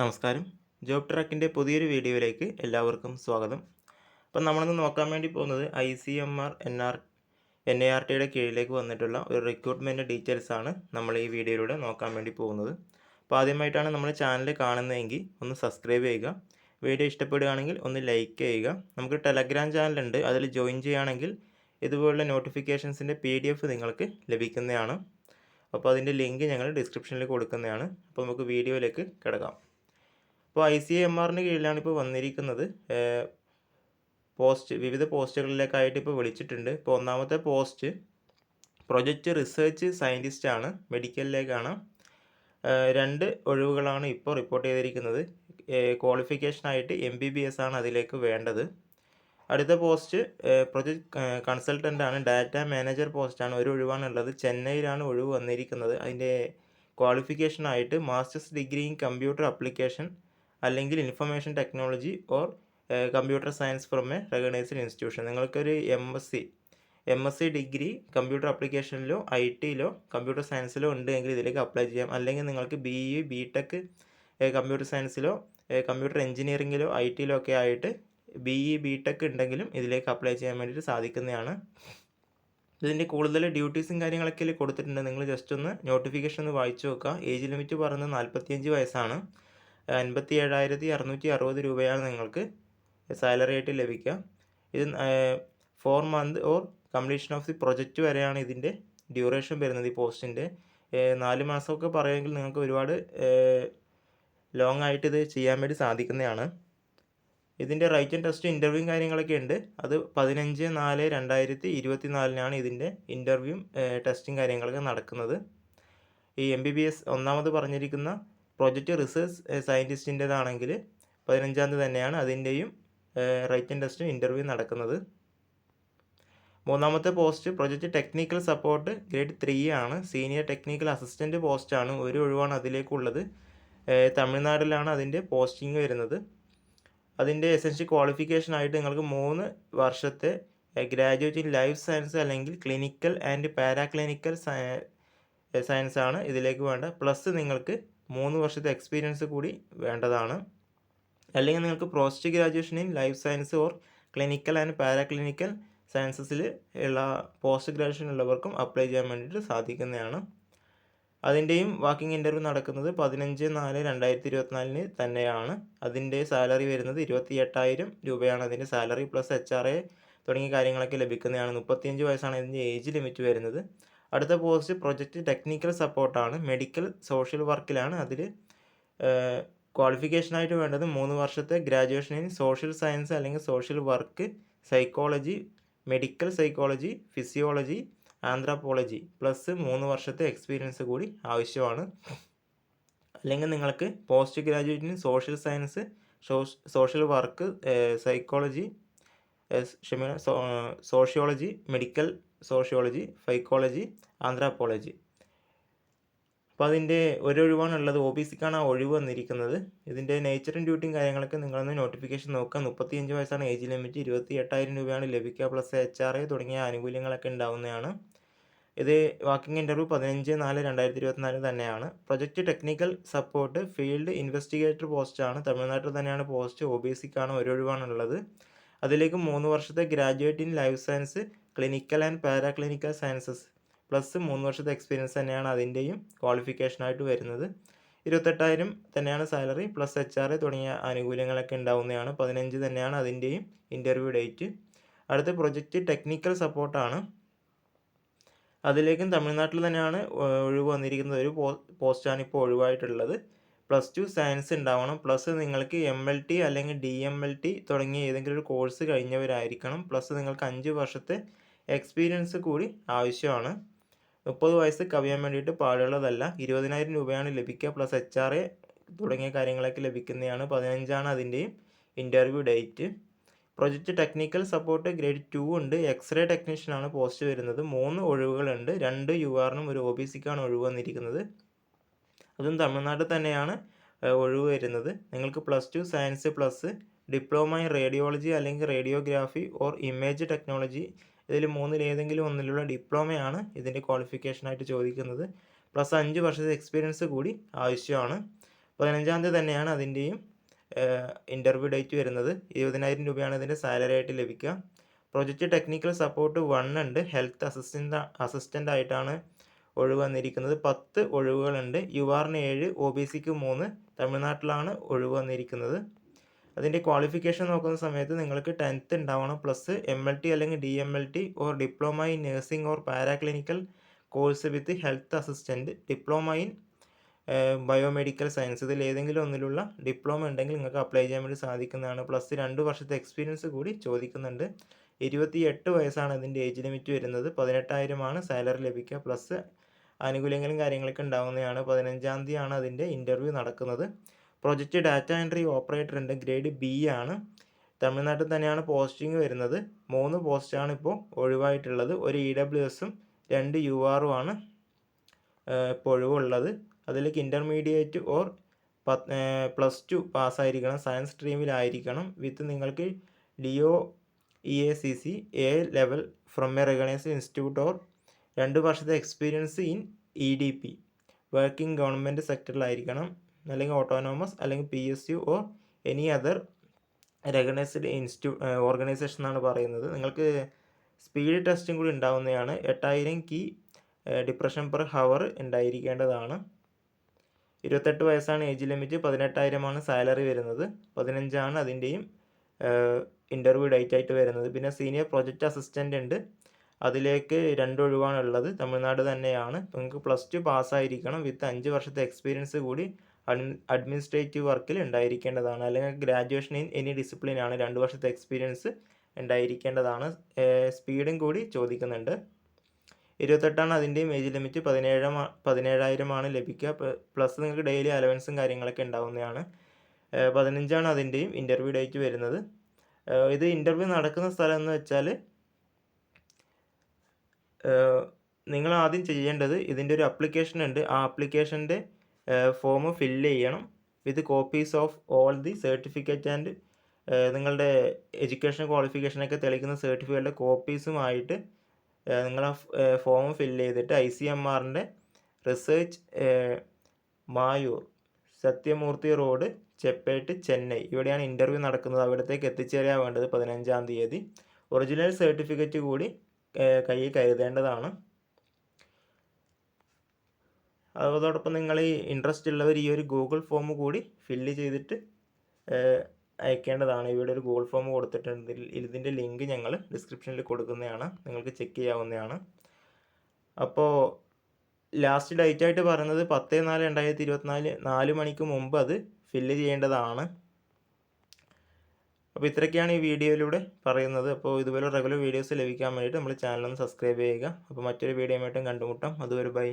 നമസ്കാരം. ജോബ് ട്രാക്കിന്റെ പുതിയൊരു വീഡിയോയിലേക്ക് എല്ലാവർക്കും സ്വാഗതം. അപ്പം നമ്മളിന്ന് നോക്കാൻ വേണ്ടി പോകുന്നത് I C M R N R N A R ടിയുടെ കീഴിലേക്ക് വന്നിട്ടുള്ള ഒരു റിക്രൂട്ട്മെന്റ് ഡീറ്റെയിൽസ് ആണ് നമ്മൾ ഈ വീഡിയോയിലൂടെ നോക്കാൻ വേണ്ടി പോകുന്നത്. അപ്പോൾ ആദ്യമായിട്ടാണ് നമ്മൾ ചാനൽ കാണുന്നതെങ്കിൽ ഒന്ന് സബ്സ്ക്രൈബ് ചെയ്യുക. വീഡിയോ ഇഷ്ടപ്പെടുകയാണെങ്കിൽ ഒന്ന് ലൈക്ക് ചെയ്യുക. നമുക്ക് ടെലഗ്രാം ചാനലുണ്ട് അതിൽ ജോയിൻ ചെയ്യുകയാണെങ്കിൽ ഇതുപോലുള്ള നോട്ടിഫിക്കേഷൻസിന്റെ പി ഡി എഫ് നിങ്ങൾക്ക് ലഭിക്കുന്നതാണ്. അപ്പോൾ അതിന്റെ ലിങ്ക് ഞങ്ങൾ ഡിസ്ക്രിപ്ഷനിൽ കൊടുക്കുന്നതാണ്. അപ്പോൾ നമുക്ക് വീഡിയോയിലേക്ക് കിടക്കാം. അപ്പോൾ ഐ സി എം ആറിന് കീഴിലാണ് ഇപ്പോൾ വന്നിരിക്കുന്നത്. പോസ്റ്റ് വിവിധ പോസ്റ്റുകളിലേക്കായിട്ട് ഇപ്പോൾ വിളിച്ചിട്ടുണ്ട്. ഇപ്പോൾ ഒന്നാമത്തെ പോസ്റ്റ് പ്രൊജക്റ്റ് റിസർച്ച് സയന്റിസ്റ്റ് ആണ് മെഡിക്കലിലേക്കാണ് രണ്ട് ഒഴിവുകളാണ് ഇപ്പോൾ റിപ്പോർട്ട് ചെയ്തിരിക്കുന്നത്. ക്വാളിഫിക്കേഷനായിട്ട് എം ബി ബി എസ് ആണ് അതിലേക്ക് വേണ്ടത്. അടുത്ത പോസ്റ്റ് പ്രൊജക്ട് കൺസൾട്ടന്റ് ആണ് ഡാറ്റ മാനേജർ പോസ്റ്റാണ്. ഒരു ഒഴിവാണുള്ളത്. ചെന്നൈയിലാണ് ഒഴിവ് വന്നിരിക്കുന്നത്. അതിന്റെ ക്വാളിഫിക്കേഷനായിട്ട് masters degree in computer application അല്ലെങ്കിൽ information technology or computer science from a recognised institution നിങ്ങൾക്കൊരു M S C M S C degree computer അപ്ലിക്കേഷനിലോ I ടിയിലോ കമ്പ്യൂട്ടർ സയൻസിലോ ഉണ്ടെങ്കിൽ ഇതിലേക്ക് അപ്ലൈ ചെയ്യാം. അല്ലെങ്കിൽ നിങ്ങൾക്ക് B E B tech computer സയൻസിലോ computer എഞ്ചിനീയറിങ്ങിലോ ഐ ടിയിലോ ഒക്കെ ആയിട്ട് ബി ഇ ബി ടെക് ഉണ്ടെങ്കിലും ഇതിലേക്ക് അപ്ലൈ ചെയ്യാൻ വേണ്ടിയിട്ട് സാധിക്കുന്നതാണ്. ഇതിന്റെ കൂടുതൽ ഡ്യൂട്ടീസും കാര്യങ്ങളൊക്കെ കൊടുത്തിട്ടുണ്ട്. നിങ്ങൾ ജസ്റ്റ് ഒന്ന് നോട്ടിഫിക്കേഷൻ ഒന്ന് വായിച്ചു നോക്കുക. ഏജ് ലിമിറ്റ് പറയുന്നത് നാൽപ്പത്തിയഞ്ച് വയസ്സാണ്. അൻപത്തി ഏഴായിരത്തി അറുന്നൂറ്റി അറുപത് രൂപയാണ് നിങ്ങൾക്ക് സാലറി ആയിട്ട് ലഭിക്കുക. ഇത് four month or completion of the project വരെയാണ് ഇതിന്റെ ഡ്യൂറേഷൻ വരുന്നത് ഈ പോസ്റ്റിന്റെ. നാല് മാസമൊക്കെ പറയുമെങ്കിൽ നിങ്ങൾക്ക് ഒരുപാട് ലോങ് ആയിട്ട് ഇത് ചെയ്യാൻ വേണ്ടി സാധിക്കുന്നതാണ്. ഇതിന്റെ റൈറ്റ് ആൻഡ് ടെസ്റ്റ് ഇന്റർവ്യൂവും കാര്യങ്ങളൊക്കെ ഉണ്ട്. അത് പതിനഞ്ച് നാല് രണ്ടായിരത്തി ഇരുപത്തി നാലിനാണ് ഇതിന്റെ ഇന്റർവ്യൂവും ടെസ്റ്റും കാര്യങ്ങളൊക്കെ നടക്കുന്നത്. ഈ എം ബി ബി എസ് ഒന്നാമത് പറഞ്ഞിരിക്കുന്ന പ്രൊജക്റ്റ് റിസർച്ച് സയന്റിസ്റ്റിന്റെതാണെങ്കിൽ പതിനഞ്ചാം തീയതി തന്നെയാണ് അതിന്റെയും റൈറ്റ് ആൻഡ് ടെസ്റ്റും ഇന്റർവ്യൂ നടക്കുന്നത്. മൂന്നാമത്തെ post project technical support grade three ആണ്. സീനിയർ ടെക്നിക്കൽ അസിസ്റ്റന്റ് പോസ്റ്റാണ് ഒരു ഒഴിവാണ് അതിലേക്കുള്ളത്. തമിഴ്നാട്ടിലാണ് അതിന്റെ പോസ്റ്റിംഗ് വരുന്നത്. അതിന്റെ എസൻഷ്യൽ ക്വാളിഫിക്കേഷൻ ആയിട്ട് നിങ്ങൾക്ക് മൂന്ന് വർഷത്തെ ഗ്രാജുവേറ്റ് ഇൻ ലൈഫ് സയൻസ് അല്ലെങ്കിൽ ക്ലിനിക്കൽ ആൻഡ് പാരാക്ലിനിക്കൽ സയൻസ് ആണ് ഇതിലേക്ക് വേണ്ട പ്ലസ് നിങ്ങൾക്ക് മൂന്ന് വർഷത്തെ എക്സ്പീരിയൻസ് കൂടി വേണ്ടതാണ്. അല്ലെങ്കിൽ നിങ്ങൾക്ക് post graduation in life science or clinical and paraclinical സയൻസസിൽ ഉള്ള പോസ്റ്റ് ഗ്രാജുവേഷൻ ഉള്ളവർക്കും അപ്ലൈ ചെയ്യാൻ വേണ്ടിയിട്ട് സാധിക്കുന്നതാണ്. അതിന്റെയും വാക്കിംഗ് ഇന്റർവ്യൂ നടക്കുന്നത് പതിനഞ്ച് നാല് രണ്ടായിരത്തി ഇരുപത്തിനാലിന് തന്നെയാണ്. അതിന്റെ സാലറി വരുന്നത് ഇരുപത്തി എട്ടായിരം രൂപയാണ്. അതിന്റെ salary plus H R A തുടങ്ങിയ കാര്യങ്ങളൊക്കെ ലഭിക്കുന്നതാണ്. മുപ്പത്തിയഞ്ച് വയസ്സാണ് ഇതിന്റെ ഏജ് ലിമിറ്റ് വരുന്നത്. അടുത്ത പോസ്റ്റ് പ്രൊജക്റ്റ് ടെക്നിക്കൽ സപ്പോർട്ടാണ് മെഡിക്കൽ സോഷ്യൽ വർക്കിലാണ് അതിൽ ക്വാളിഫിക്കേഷനായിട്ട് വേണ്ടത് മൂന്ന് വർഷത്തെ ഗ്രാജുവേഷൻ ഇൻ സോഷ്യൽ സയൻസ് അല്ലെങ്കിൽ social work psychology medical psychology physiology anthropology plus മൂന്ന് വർഷത്തെ എക്സ്പീരിയൻസ് കൂടി ആവശ്യമാണ്. അല്ലെങ്കിൽ നിങ്ങൾക്ക് post ഗ്രാജുവേറ്റിന് social science social work psychology ക്ഷമിക്കണം sociology medical sociology psychology anthropology. അപ്പോൾ അതിന്റെ ഒരൊഴിവാണുള്ളത്. ഒ ബി സിക്കാണ് ആ ഒഴിവ് വന്നിരിക്കുന്നത്. ഇതിന്റെ നേച്ചറും ഡ്യൂട്ടിയും കാര്യങ്ങളൊക്കെ നിങ്ങളൊന്ന് നോട്ടിഫിക്കേഷൻ നോക്കുക. മുപ്പത്തിയഞ്ച് വയസ്സാണ് ഏജ് ലിമിറ്റ് ഇരുപത്തി എട്ടായിരം രൂപയാണ് ലഭിക്കുക. പ്ലസ് എച്ച് ആർ എ തുടങ്ങിയ ആനുകൂല്യങ്ങളൊക്കെ ഉണ്ടാവുന്നതാണ്. ഇത് വാക്കിംഗ് ഇന്റർവ്യൂ പതിനഞ്ച് നാല് രണ്ടായിരത്തി ഇരുപത്തിനാല് തന്നെയാണ് project technical support field investigator പോസ്റ്റാണ് തമിഴ്നാട്ടിൽ തന്നെയാണ് പോസ്റ്റ് ഒ ബി സിക്കാണ് ഒരൊഴിവാണുള്ളത്. അതിലേക്ക് മൂന്ന് വർഷത്തെ graduate in life science clinical and paraclinical sciences plus മൂന്ന് വർഷത്തെ എക്സ്പീരിയൻസ് തന്നെയാണ് അതിന്റെയും ക്വാളിഫിക്കേഷനായിട്ട് വരുന്നത്. ഇരുപത്തെട്ടായിരം തന്നെയാണ് സാലറി പ്ലസ് എച്ച് ആർ തുടങ്ങിയ ആനുകൂല്യങ്ങളൊക്കെ ഉണ്ടാവുന്നതാണ്. പതിനഞ്ച് തന്നെയാണ് അതിന്റെയും ഇന്റർവ്യൂ ഡേറ്റ് അടുത്ത പ്രൊജക്റ്റ് ടെക്നിക്കൽ സപ്പോർട്ടാണ് അതിലേക്കും തമിഴ്നാട്ടിൽ തന്നെയാണ് ഒഴിവ് വന്നിരിക്കുന്നത്. ഒരു പോസ്റ്റാണ് ഇപ്പോൾ ഒഴിവായിട്ടുള്ളത്. പ്ലസ് ടു സയൻസ് ഉണ്ടാവണം. പ്ലസ് നിങ്ങൾക്ക് എം എൽ ടി അല്ലെങ്കിൽ ഡി എം എൽ ടി തുടങ്ങിയ ഏതെങ്കിലും ഒരു കോഴ്സ് കഴിഞ്ഞവരായിരിക്കണം. പ്ലസ് നിങ്ങൾക്ക് അഞ്ച് വർഷത്തെ എക്സ്പീരിയൻസ് കൂടി ആവശ്യമാണ്. മുപ്പത് വയസ്സ് കവിയാൻ വേണ്ടിയിട്ട് പാടുള്ളതല്ല. ഇരുപതിനായിരം രൂപയാണ് ലഭിക്കുക. പ്ലസ് എച്ച് ആർ എ തുടങ്ങിയ കാര്യങ്ങളൊക്കെ ലഭിക്കുന്നതാണ്. പതിനഞ്ചാണ് അതിന്റെയും interview date project technical support grade two ഉണ്ട്. എക്സ്റേ ടെക്നീഷ്യനാണ് പോസ്റ്റ് വരുന്നത്. മൂന്ന് ഒഴിവുകളുണ്ട്. രണ്ട് യു ആറിനും ഒരു ഒ ബി സിക്കാണ് ഒഴിവ് വന്നിരിക്കുന്നത്. അതും തമിഴ്നാട്ടിൽ തന്നെയാണ് ഒഴിവ് വരുന്നത്. നിങ്ങൾക്ക് plus two science plus diploma in radiology അല്ലെങ്കിൽ റേഡിയോഗ്രാഫി ഓർ ഇമേജ് ടെക്നോളജി ഇതിൽ മൂന്നിൽ ഏതെങ്കിലും ഒന്നിലുള്ള ഡിപ്ലോമയാണ് ഇതിന്റെ ക്വാളിഫിക്കേഷനായിട്ട് ചോദിക്കുന്നത്. പ്ലസ് അഞ്ച് വർഷത്തെ എക്സ്പീരിയൻസ് കൂടി ആവശ്യമാണ്. പതിനഞ്ചാം തീയതി തന്നെയാണ് അതിന്റെയും ഇന്റർവ്യൂ ഡേറ്റ് വരുന്നത്. ഇരുപതിനായിരം രൂപയാണ് ഇതിന്റെ സാലറി ആയിട്ട് ലഭിക്കുക. പ്രൊജക്റ്റ് ടെക്നിക്കൽ സപ്പോർട്ട് വൺ ഉണ്ട്. ഹെൽത്ത് അസിസ്റ്റന്റ് അസിസ്റ്റന്റ് ആയിട്ടാണ് ഒഴിവ് വന്നിരിക്കുന്നത് പത്ത് ഒഴിവുകളുണ്ട്. യു ആറിന് ഏഴ് ഒ ബി സിക്ക് മൂന്ന് തമിഴ്നാട്ടിലാണ് ഒഴിവ് വന്നിരിക്കുന്നത് അതിന്റെ ക്വാളിഫിക്കേഷൻ നോക്കുന്ന സമയത്ത് നിങ്ങൾക്ക് ടെൻത്ത് ഉണ്ടാവണം. പ്ലസ് എം എൽ ടി അല്ലെങ്കിൽ D M L T or diploma in nursing or paraclinical course with health assistant diploma in biomedical science. ഇതിൽ ഏതെങ്കിലും ഒന്നിലുള്ള ഡിപ്ലോമ ഉണ്ടെങ്കിൽ നിങ്ങൾക്ക് അപ്ലൈ ചെയ്യാൻ വേണ്ടി സാധിക്കുന്നതാണ്. പ്ലസ് രണ്ട് വർഷത്തെ എക്സ്പീരിയൻസ് കൂടി ചോദിക്കുന്നുണ്ട്. ഇരുപത്തി എട്ട് വയസ്സാണ് ഇതിന്റെ ഏജ് ലിമിറ്റ് വരുന്നത്. പതിനെട്ടായിരമാണ് സാലറി ലഭിക്കുക. പ്ലസ് ആനുകൂല്യങ്ങളും കാര്യങ്ങളൊക്കെ ഉണ്ടാകുന്നതാണ് പതിനഞ്ചാം തീയതിയാണ് അതിന്റെ ഇന്റർവ്യൂ നടക്കുന്നത്. പ്രൊജക്റ്റ് ഡാറ്റ എൻട്രി ഓപ്പറേറ്റർ ഉണ്ട്. ഗ്രേഡ് ബി ആണ്. തമിഴ്നാട്ടിൽ തന്നെയാണ് പോസ്റ്റിംഗ് വരുന്നത്. മൂന്ന് പോസ്റ്റാണ് ഇപ്പോൾ ഒഴിവായിട്ടുള്ളത്. ഒരു ഇ ഡബ്ല്യു എസും രണ്ട് യു ആറും ആണ് ഇപ്പോൾ ഒഴിവുള്ളത്. അതിലേക്ക് ഇന്റർമീഡിയറ്റ് ഓർ പ്ലസ് ടു പാസ്സായിരിക്കണം സയൻസ് സ്ട്രീമിലായിരിക്കണം വിത്ത് നിങ്ങൾക്ക് D O E A C C A level from a recognised institute or രണ്ട് വർഷത്തെ experience in E D P working government സെക്ടറിലായിരിക്കണം അല്ലെങ്കിൽ ഓട്ടോണോമസ് അല്ലെങ്കിൽ P S U or any other recognised institute organisation എന്നാണ് പറയുന്നത്. നിങ്ങൾക്ക് speed ടെസ്റ്റും കൂടി ഉണ്ടാവുന്നതാണ്. എട്ടായിരം കീ ഡിപ്രഷൻ പെർ ഹവർ ഉണ്ടായിരിക്കേണ്ടതാണ്. ഇരുപത്തെട്ട് വയസ്സാണ് ഏജ് ലിമിറ്റ് പതിനെട്ടായിരമാണ് സാലറി വരുന്നത്. പതിനഞ്ചാണ് അതിന്റെയും ഇന്റർവ്യൂ ഡേറ്റ് ആയിട്ട് വരുന്നത്. പിന്നെ സീനിയർ പ്രൊജക്റ്റ് അസിസ്റ്റന്റ് ഉണ്ട്. അതിലേക്ക് രണ്ട് ഒഴിവാണ് ഉള്ളത് തമിഴ്നാട് തന്നെയാണ്. നിങ്ങൾക്ക് പ്ലസ് ടു പാസ്സായിരിക്കണം വിത്ത് അഞ്ച് വർഷത്തെ എക്സ്പീരിയൻസ് കൂടി അഡ്മിനിസ്ട്രേറ്റീവ് വർക്കിൽ ഉണ്ടായിരിക്കേണ്ടതാണ്. അല്ലെങ്കിൽ ഗ്രാജുവേഷൻ ഇൻ എനി ഡിസിപ്ലിൻ ആണ്. രണ്ട് വർഷത്തെ എക്സ്പീരിയൻസ് ഉണ്ടായിരിക്കേണ്ടതാണ്. സ്പീഡും കൂടി ചോദിക്കുന്നുണ്ട്. ഇരുപത്തെട്ടാണ് അതിന്റെയും ഏജ് ലിമിറ്റ് പതിനേഴ് പതിനേഴായിരമാണ് ലഭിക്കുക. പ്ലസ് നിങ്ങൾക്ക് ഡെയിലി അലവൻസും കാര്യങ്ങളൊക്കെ ഉണ്ടാവുന്നതാണ്. പതിനഞ്ചാണ് അതിന്റെയും ഇന്റർവ്യൂ ഡേറ്റ് വരുന്നത്. ഇത് ഇന്റർവ്യൂ നടക്കുന്ന സ്ഥലം എന്ന് വെച്ചാൽ നിങ്ങൾ ആദ്യം ചെയ്യേണ്ടത് ഇതിന്റെ ഒരു അപ്ലിക്കേഷൻ ഉണ്ട്. ആ അപ്ലിക്കേഷന്റെ ഫോം ഫില്ല് ചെയ്യണം. With copies of all the certificate and നിങ്ങളുടെ എഡ്യൂക്കേഷൻ ക്വാളിഫിക്കേഷനൊക്കെ തെളിയിക്കുന്ന സർട്ടിഫിക്കറ്റിന്റെ കോപ്പീസുമായിട്ട് നിങ്ങൾ ആ ഫോം ഫില്ല് ചെയ്തിട്ട് ഐ സി എം ആറിന്റെ research mayor Sathyamoorthy road Chetpet Chennai. ഇവിടെയാണ് ഇന്റർവ്യൂ നടക്കുന്നത്. അവിടത്തേക്ക് എത്തിച്ചേരാൻ വേണ്ടത് പതിനഞ്ചാം തീയതി. ഒറിജിനൽ സർട്ടിഫിക്കറ്റ് കൂടി കയ്യിൽ കരുതേണ്ടതാണ്. അതോടൊപ്പം നിങ്ങൾ ഈ ഇൻട്രസ്റ്റ് ഉള്ളവർ ഈ ഒരു ഗൂഗിൾ ഫോം കൂടി ഫില്ല് ചെയ്തിട്ട് അയക്കേണ്ടതാണ്. ഇവിടെ ഒരു ഗൂഗിൾ ഫോം കൊടുത്തിട്ടുണ്ട്. ഇതിന്റെ ലിങ്ക് ഞങ്ങൾ ഡിസ്ക്രിപ്ഷനിൽ കൊടുക്കുന്നതാണ്. നിങ്ങൾക്ക് ചെക്ക് ചെയ്യാവുന്നതാണ്. അപ്പോൾ ലാസ്റ്റ് ഡേറ്റ് ആയിട്ട് പറയുന്നത് പത്ത് നാല് രണ്ടായിരത്തി ഇരുപത്തിനാല് നാല് മണിക്ക് മുമ്പ് അത് ഫില്ല് ചെയ്യേണ്ടതാണ്. അപ്പോൾ ഇത്രയൊക്കെയാണ് ഈ വീഡിയോയിലൂടെ പറയുന്നത്. അപ്പോൾ ഇതുപോലെ റെഗുലർ വീഡിയോസ് ലഭിക്കാൻ വേണ്ടിയിട്ട് നമ്മൾ ചാനൽ ഒന്ന് സബ്സ്ക്രൈബ് ചെയ്യുക. അപ്പോൾ മറ്റൊരു വീഡിയോ ആയിട്ടും കണ്ടുമുട്ടാം. അതുവരെ ബൈ